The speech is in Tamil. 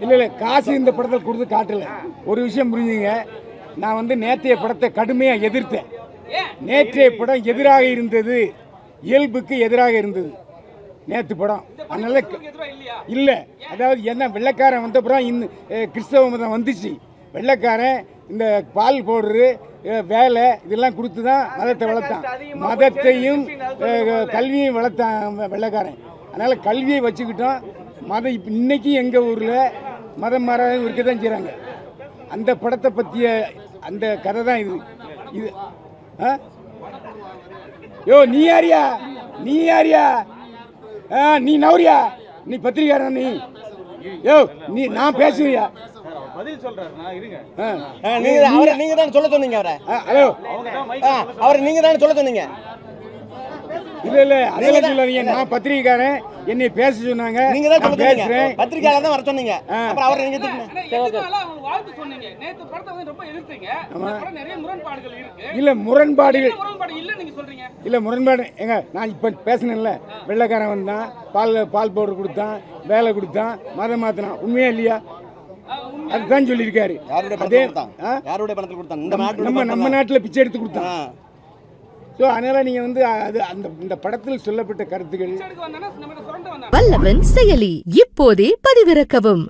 இல்லை இல்லை காசு இந்த படத்தில் கொடுத்து காட்டல. ஒரு விஷயம் புரிஞ்சுங்க. நான் வந்து நேற்றைய படத்தை கடுமையாக எதிர்த்தேன். நேற்றைய படம் எதிராக இருந்தது. இயல்புக்கு எதிராக இருந்தது. நேற்று படம். அதனால இல்லை. அதாவது என்ன வெள்ளைக்காரன் வந்த அப்புறம் இன்னும் அஹ், கிறிஸ்தவ மதம் வந்துச்சு. வெள்ளைக்காரன் இந்த பால் அஹ், வேலை இதெல்லாம் கொடுத்து தான் மதத்தை வளர்த்தான். மதத்தையும் கல்வியையும் வளர்த்தான் வெள்ளைக்காரன். அதனால் கல்வியை வச்சுக்கிட்டோம். மதம் இப்போ இன்னைக்கு எங்கள் ஊரில் மதம் மாறாத இருக்க தான் செய்கிறாங்க அந்த படத்தை பற்றிய அந்த கதை தான் இது. இது ஆ? யோ நீ யாரியா? நீ யாரியா? ஆ நீ நவரியா? நீ பத்திரிக்காரன் நீ? யோ நீ நான் பேசுவியா பதில். ஆ, நீங்க தான் அவரை நீங்க தான் சொல்ல சொன்னீங்க அவரை? ஆ, ஹலோ. அவரை நீங்க தான் சொல்ல சொன்னீங்க? இல்ல இல்ல அதெல்லாம் சொல்லாதீங்க. நான் பத்திரிக்கைக்காரன். என்னை பேச சொன்னாங்க. நீங்க தான் பேசுறேன். பத்திரிக்கையாளர் தான் வர சொன்னீங்க. அப்புறம் அவரை நீங்க வாழ்த்து சொன்னீங்க? நேத்து படத்தை வந்து ரொம்ப எதிர்த்தீங்க. இந்த படம் நிறைய முரண்பாடுகள் இருக்கு. இல்ல முரண்பாடுகள் என்ன முரண்பாடு இல்ல நீங்க சொல்றீங்க? இல்ல முரண்பாடு ஏங்க நான் இப்ப பேசினேன்ல. வெள்ளைக்காரன் வந்தான். பால் பால் பவுடர் கொடுத்தான். வேலை கொடுத்தான். மதம் மாத்தினான். உண்மையா இல்லையா? அதுதான் சொல்லியிருக்காரு. யாருடைய அதே பணத்தில் கொடுத்தான்? யாருடைய பணத்தில் நம்ம நம்ம நாட்டில் பிச்சை எடுத்து கொடுத்தான். ஸோ அதனால நீங்க வந்து அது அந்த இந்த படத்தில் சொல்லப்பட்ட கருத்துக்கள் வந்தாங்க வல்லவன் செயலி இப்போதே பதிவிறக்கவும்.